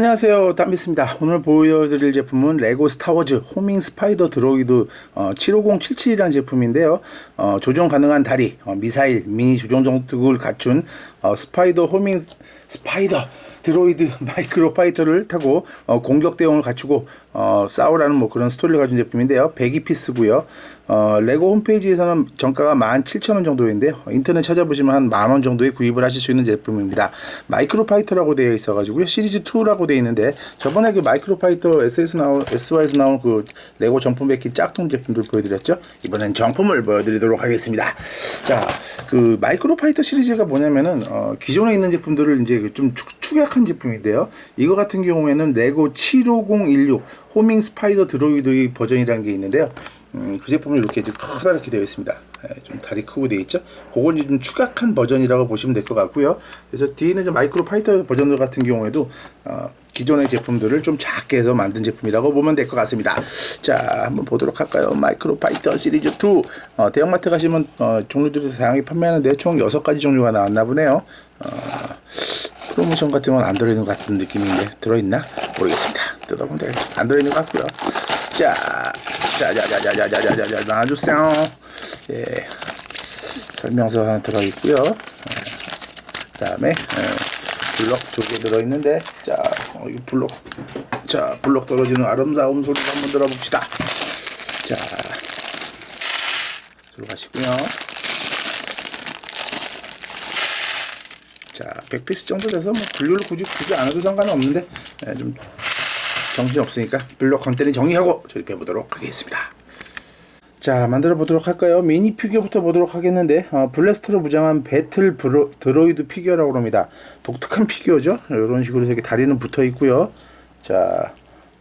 안녕하세요. 담비스입니다. 오늘 보여드릴 제품은 레고 스타워즈 호밍 스파이더 드로이드 어, 75077이라는 제품인데요. 어, 조종 가능한 다리 어, 미사일 미니 조종 정득을 갖춘 어, 스파이더 호밍 스파이더 드로이드 마이크로 파이터를 타고 어, 공격 대용을 갖추고 어, 싸우라는 뭐 그런 스토리를 가진 제품인데요. 102피스고요. 어, 레고 홈페이지에서는 정가가 17,000원 정도인데요 인터넷 찾아보시면 한 만 원 정도에 구입을 하실 수 있는 제품입니다. 마이크로 파이터라고 되어 있어 가지고요. 시리즈 2라고 되어 있는데 저번에 그 마이크로 파이터 SS 나온 SY에서 나온 그 레고 정품 베키 짝퉁 제품들 보여 드렸죠? 이번엔 정품을 보여 드리도록 하겠습니다. 자 그 마이크로 파이터 시리즈가 뭐냐면은 어, 기존에 있는 제품들을 이제 좀 축, 축약한 제품인데요. 이거 같은 경우에는 레고 75016 호밍 스파이더 드로이드 버전이라는 게 있는데요 음, 그 제품은 이렇게 이제 커다랗게 되어 있습니다. 예, 좀 다리 크고 되어 있죠. 그건 좀 추각한 버전이라고 보시면 될 것 같고요. 그래서 뒤에는 이제 마이크로 파이터 버전들 같은 경우에도 어, 기존의 제품들을 좀 작게 해서 만든 제품이라고 보면 될 것 같습니다. 자, 한번 보도록 할까요? 마이크로 파이터 시리즈 2. 어, 대형마트 가시면 어, 종류들이 다양하게 판매하는데 총 6가지 종류가 나왔나 보네요. 어, 프로모션 같은 건 안 들어있는 것 같은 느낌인데 들어있나? 모르겠습니다. 뜯어보면 되겠죠. 안 들어있는 것 같고요. 자, 자자자자자자자자 나와주세요. 예, 설명서 하나 들어있고요. 그 다음에 예, 블럭 두 개 들어있는데 자, 어, 이 블럭 자 블럭 떨어지는 아름다운 소리 한번 들어봅시다. 자, 들어가시고요. 자, 100피스 정도 돼서 뭐 분류를 굳이 굳이 안 해도 상관은 없는데 예, 좀 정신 없으니까 블록 컨테는 정리하고 조립해 보도록 하겠습니다. 자 만들어 보도록 할까요? 미니 피규어부터 보도록 하겠는데 어, 블래스터로 무장한 배틀 브로, 드로이드 피규어라고 합니다. 독특한 피규어죠. 이런 식으로 이렇게 다리는 붙어 있고요. 자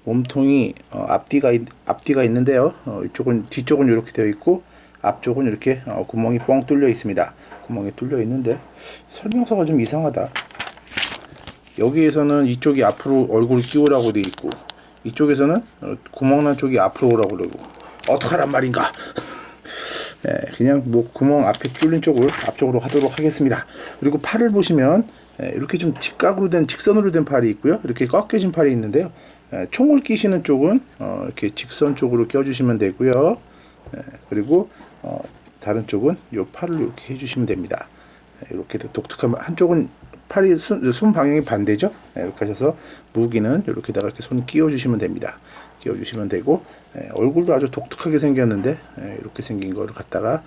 몸통이 어, 앞뒤가 있, 앞뒤가 있는데요. 어, 이쪽은 뒤쪽은 이렇게 되어 있고 앞쪽은 이렇게 어, 구멍이 뻥 뚫려 있습니다. 구멍이 뚫려 있는데 설명서가 좀 이상하다. 여기에서는 이쪽이 앞으로 얼굴 끼우라고 돼 있고 이쪽에서는 어, 구멍난 쪽이 앞으로 오라고 그러고. 어떡하란 말인가? 네, 그냥 뭐 구멍 앞에 뚫린 쪽을 앞쪽으로 하도록 하겠습니다. 그리고 팔을 보시면 네, 이렇게 좀 직각으로 된 직선으로 된 팔이 있고요. 이렇게 꺾여진 팔이 있는데요. 네, 총을 끼시는 쪽은 어, 이렇게 직선 쪽으로 껴주시면 되고요. 네, 그리고 어, 다른 쪽은 이 팔을 이렇게 해주시면 됩니다 네, 이렇게 독특한 한쪽은 팔이 손, 손 방향이 반대죠. 네, 이렇게 하셔서 무기는 이렇게다가 이렇게 손 끼워 주시면 됩니다. 끼워 주시면 되고 네, 얼굴도 아주 독특하게 생겼는데 네, 이렇게 생긴 거를 갖다가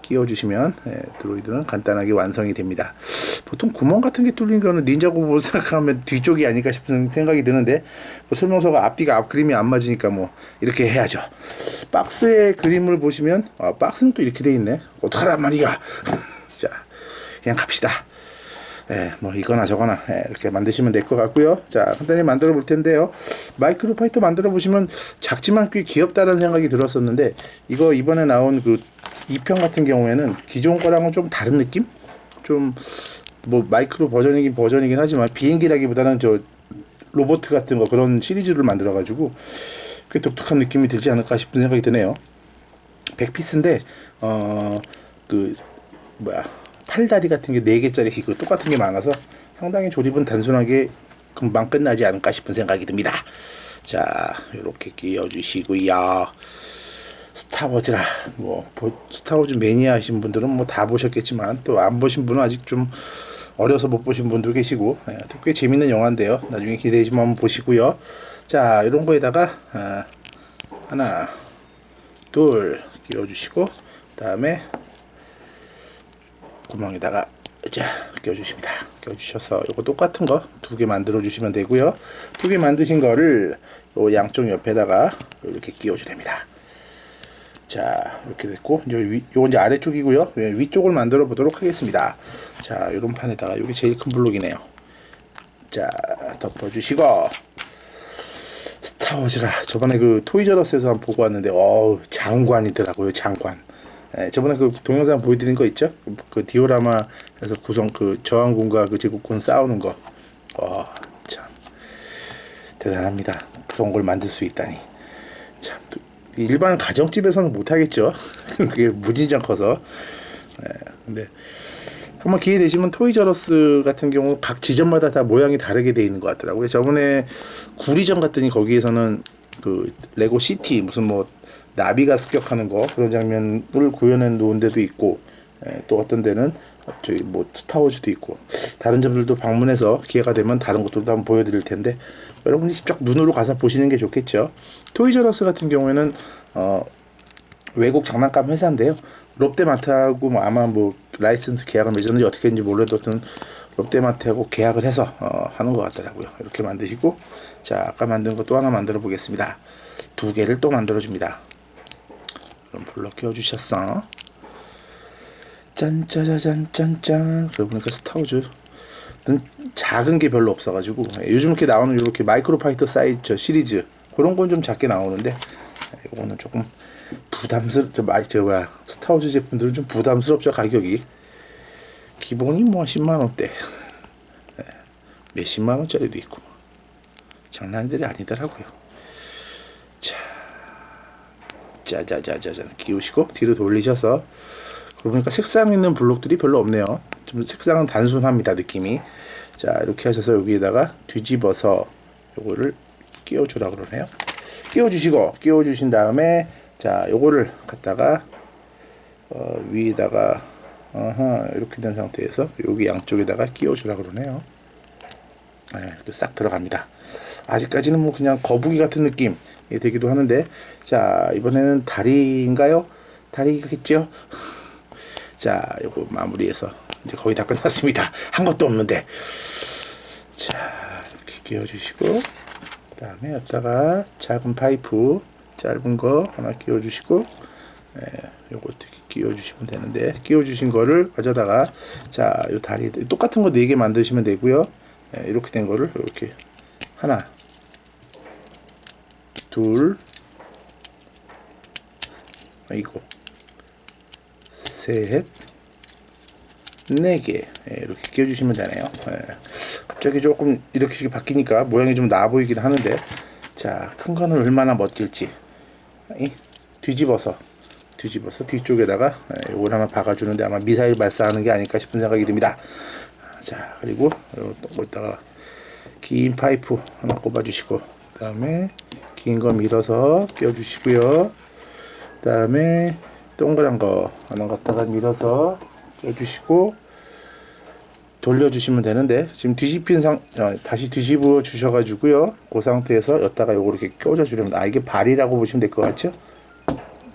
끼워 주시면 드로이드는 간단하게 완성이 됩니다. 보통 구멍 같은 게 뚫린 거는 닌자 고보 생각하면 뒤쪽이 아닐까 싶은 생각이 드는데 뭐 설명서가 앞뒤가 앞 그림이 안 맞으니까 뭐 이렇게 해야죠. 박스의 그림을 보시면 아, 박스는 또 이렇게 돼 있네. 어떡하란 말이야. 자, 그냥 갑시다. 예, 뭐 이거나 저거나 예, 이렇게 만드시면 될 것 같고요. 자, 간단히 만들어 볼 텐데요. 마이크로 파이터 만들어 보시면 작지만 꽤 귀엽다는 생각이 들었었는데 이거 이번에 나온 그 2편 같은 경우에는 기존 거랑은 좀 다른 느낌? 좀 뭐 마이크로 버전이긴 버전이긴 하지만 비행기라기보다는 저 로봇 같은 거 그런 시리즈를 만들어 가지고 꽤 독특한 느낌이 들지 않을까 싶은 생각이 드네요. 100피스인데 어 그 뭐야 팔다리 같은 게 4개짜리 그 똑같은 게 많아서 상당히 조립은 단순하게 금방 끝나지 않을까 싶은 생각이 듭니다. 자, 이렇게 끼워 주시고요. 스타워즈라 뭐 스타워즈 매니아 하신 분들은 뭐 다 보셨겠지만 또 안 보신 분은 아직 좀 어려서 못 보신 분도 계시고 예, 꽤 재밌는 영화인데요. 나중에 기대되시면 한번 보시고요. 자, 이런 거에다가 아, 하나, 둘 끼워주시고 그다음에 구멍에다가 자 껴주십니다. 껴주셔서 이거 똑같은 거 두 개 만들어 주시면 되고요. 두 개 만드신 거를 요 양쪽 옆에다가 이렇게 끼워주됩니다. 자 이렇게 됐고 이제 위, 요건 이제 아래쪽이고요. 위쪽을 만들어 보도록 하겠습니다. 자 이런 판에다가 이게 제일 큰 블록이네요. 자 덮어주시고 스타워즈라 저번에 그 토이저러스에서 한번 보고 왔는데 어우 장관이더라고요 장관. 예, 저번에 그 동영상 보여드린 거 있죠? 그 디오라마에서 구성 그 저항군과 그 제국군 싸우는 거. 와, 참 대단합니다. 그런 걸 만들 수 있다니. 참 일반 가정집에서는 못 하겠죠. 그게 무진장 커서. 예, 근데 한번 기회 되시면 토이저러스 같은 경우 각 지점마다 다 모양이 다르게 돼 있는 것 같더라고요. 저번에 구리점 갔더니 거기에서는 그 레고 시티 무슨 뭐 나비가 습격하는 거 그런 장면을 구현해 놓은 데도 있고 예, 또 어떤 데는 저기 뭐 스타워즈도 있고 다른 점들도 방문해서 기회가 되면 다른 것들도 한번 보여드릴 텐데 여러분이 직접 눈으로 가서 보시는 게 좋겠죠. 토이저러스 같은 경우에는 어 외국 장난감 회사인데요. 롯데마트하고 뭐 아마 뭐 라이선스 계약을 맺었는지 어떻게 했는지 몰라도 어떤 롯데마트하고 계약을 해서 어, 하는 것 같더라고요. 이렇게 만드시고 자 아까 만든 거 또 하나 만들어 보겠습니다. 두 개를 또 만들어 줍니다. 그럼 불러 끼워 주셨어. 짠짜자잔 짠짠. 그러고 보니까 스타워즈는 작은 게 별로 없어가지고 예, 요즘 이렇게 나오는 이렇게 마이크로 파이터 사이즈 저 시리즈 그런 건 좀 작게 나오는데 이거는 조금 부담스럽 저 마이 저 뭐야 스타워즈 제품들은 좀 부담스럽죠 가격이. 기본이 뭐 10만 원대. 예, 몇십만 원짜리도 있고. 장난들이 아니더라고요. 자 짜자자자자 끼우시고 뒤로 돌리셔서 보니까 색상 있는 블록들이 별로 없네요. 좀 색상은 단순합니다 느낌이. 자 이렇게 하셔서 여기에다가 뒤집어서 요거를 끼워주라 그러네요. 끼워주시고 끼워주신 다음에 자 요거를 갖다가 어, 위에다가 어허, 이렇게 된 상태에서 여기 양쪽에다가 끼워주라 그러네요. 네, 이렇게 싹 들어갑니다. 아직까지는 뭐 그냥 거북이 같은 느낌이 되기도 하는데 자 이번에는 다리인가요? 다리겠죠 자 요거 마무리해서 이제 거의 다 끝났습니다. 한 것도 없는데. 자 이렇게 끼워주시고 그 다음에 여기다가 작은 파이프 짧은 거 하나 끼워주시고 예, 요거 끼워주시면 되는데 끼워주신 거를 가져다가 자 요 다리 똑같은 거 네 개 만드시면 되고요. 예, 이렇게 된 거를 이렇게 하나 둘 아이고 셋 네개 예, 이렇게 끼워주시면 되네요. 예. 갑자기 조금 이렇게 바뀌니까 모양이 좀 나아 보이긴 하는데 자 큰 거는 얼마나 멋질지 이, 뒤집어서 뒤집어서 뒤쪽에다가 예, 요걸 하나 박아주는데 아마 미사일 발사하는 게 아닐까 싶은 생각이 듭니다. 자 그리고 여기다가 긴 파이프 하나 꼽아주시고 그 다음에 긴 거 밀어서 끼워주시고요. 그 다음에 동그란 거 하나 갖다가 밀어서 껴주시고 돌려주시면 되는데 지금 뒤집힌 상 어, 다시 뒤집어 주셔가지고요. 그 상태에서 여기다가 요거 이렇게 껴줘 주려면 아 이게 발이라고 보시면 될 것 같죠?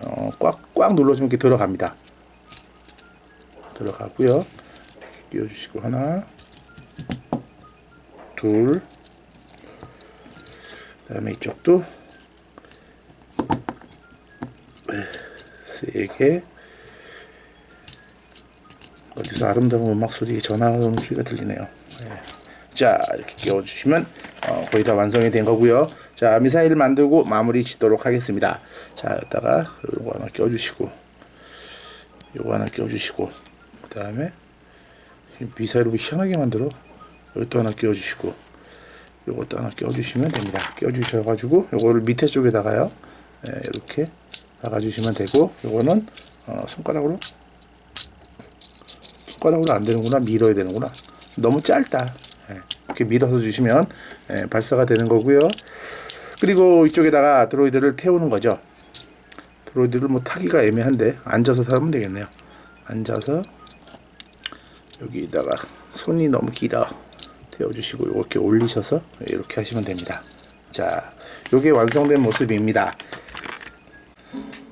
어, 꽉 꽉 눌러주면 이렇게 들어갑니다. 들어가고요. 끼워주시고 하나 둘 그다음에 이쪽도 세개 어디서 아름다운 음악 소리 전화 오는 소리가 들리네요. 네. 자 이렇게 끼워주시면 어, 거의 다 완성이 된 거고요. 자 미사일을 만들고 마무리 짓도록 하겠습니다. 자 여기다가 요거 하나 껴주시고 요거 하나 껴주시고 그 다음에 미사일을 희한하게 만들어 이것도 하나 끼워주시고 요것도 하나 껴주시면 됩니다. 껴주셔가지고 요거를 밑에 쪽에다가요 네, 이렇게 박아주시면 되고 요거는 어, 손가락으로 손가락으로 안 되는구나 밀어야 되는구나. 너무 짧다. 예, 이렇게 밀어서 주시면 예, 발사가 되는 거고요. 그리고 이쪽에다가 드로이드를 태우는 거죠. 드로이드를 뭐 타기가 애매한데 앉아서 타면 되겠네요. 앉아서 여기다가 손이 너무 길어 태워주시고 이렇게 올리셔서 이렇게 하시면 됩니다. 자 요게 완성된 모습입니다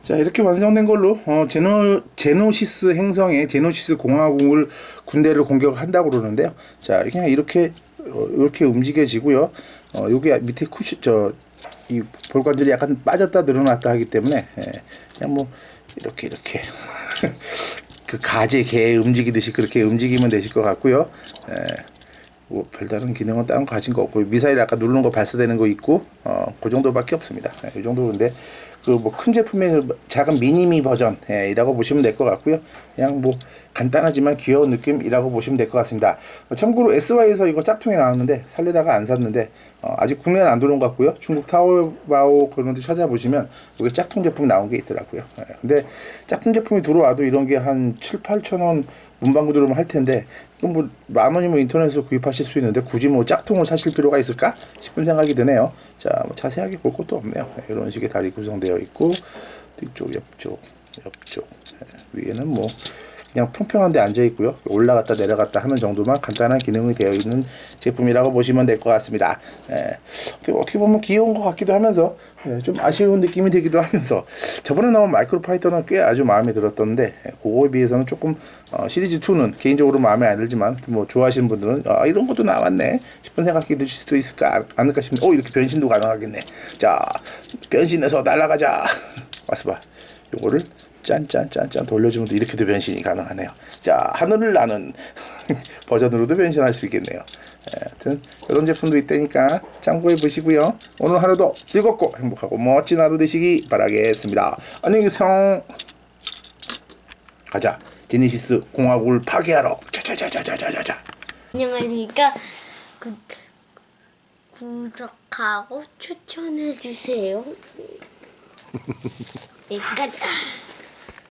자 이렇게 완성된 걸로 어, 제노 제노시스 행성의 제노시스 공화국을 군대를 공격한다고 그러는데요. 자 그냥 이렇게 어, 이렇게 움직여지고요. 어, 요게 밑에 쿠시 저이 볼관절이 약간 빠졌다 늘어났다 하기 때문에 예, 그냥 뭐 이렇게 이렇게 그 가재 개 움직이듯이 그렇게 움직이면 되실 것 같고요. 예. 뭐 별다른 기능은 다른 거 가진 거 없고 미사일 아까 누르는 거 발사되는 거 있고 어 그 정도밖에 없습니다. 예, 이 정도인데 그 뭐 큰 제품의 작은 미니미 버전이라고 보시면 될 것 같고요. 그냥 뭐 간단하지만 귀여운 느낌이라고 보시면 될 것 같습니다. 어, 참고로 SY에서 이거 짝퉁이 나왔는데 살려다가 안 샀는데 어, 아직 국내는 안 들어온 것 같고요. 중국 타오바오 그런 데 찾아보시면 이게 짝퉁 제품 나온 게 있더라고요. 예, 근데 짝퉁 제품이 들어와도 이런 게 한 7, 8천 원 문방구 들어오면 할 텐데 그럼 뭐만 원이면 인터넷에서 구입하실 수 있는데 굳이 뭐 짝퉁을 사실 필요가 있을까 싶은 생각이 드네요. 자, 뭐 자세하게 볼 것도 없네요. 네, 이런 식의 다리 구성되어 있고 뒤쪽, 옆쪽, 옆쪽 네, 위에는 뭐 그냥 평평한 데 앉아 있고요. 올라갔다 내려갔다 하는 정도만 간단한 기능이 되어 있는 제품이라고 보시면 될 것 같습니다. 예, 어떻게- 보면 귀여운 것 같기도 하면서 예, 좀 아쉬운 느낌이 들기도 하면서 저번에 나온 마이크로 파이터는 꽤 아주 마음에 들었던데 예, 그거에 비해서는 조금 어, 시리즈 2는 개인적으로 마음에 안 들지만 뭐 좋아하시는 분들은 아, 이런 것도 나왔네 싶은 생각이 드실 수도 있을까 않을까 싶은데 어 이렇게 변신도 가능하겠네. 자 변신해서 날아가자. 왔어 봐. 요거를 짠짠짠짠 돌려주면 또 이렇게도 변신이 가능하네요. 자 하늘을 나는 버전으로도 변신할 수 있겠네요. 예, 하여튼 이런 제품도 있다니까 참고해 보시고요. 오늘 하루도 즐겁고 행복하고 멋진 하루 되시기 바라겠습니다. 안녕히 계세요. 가자. 제네시스 공화국을 파괴하러. 자자자자자자자. 안녕하십니까. 구, 구독하고 추천해 주세요. 네, 가자.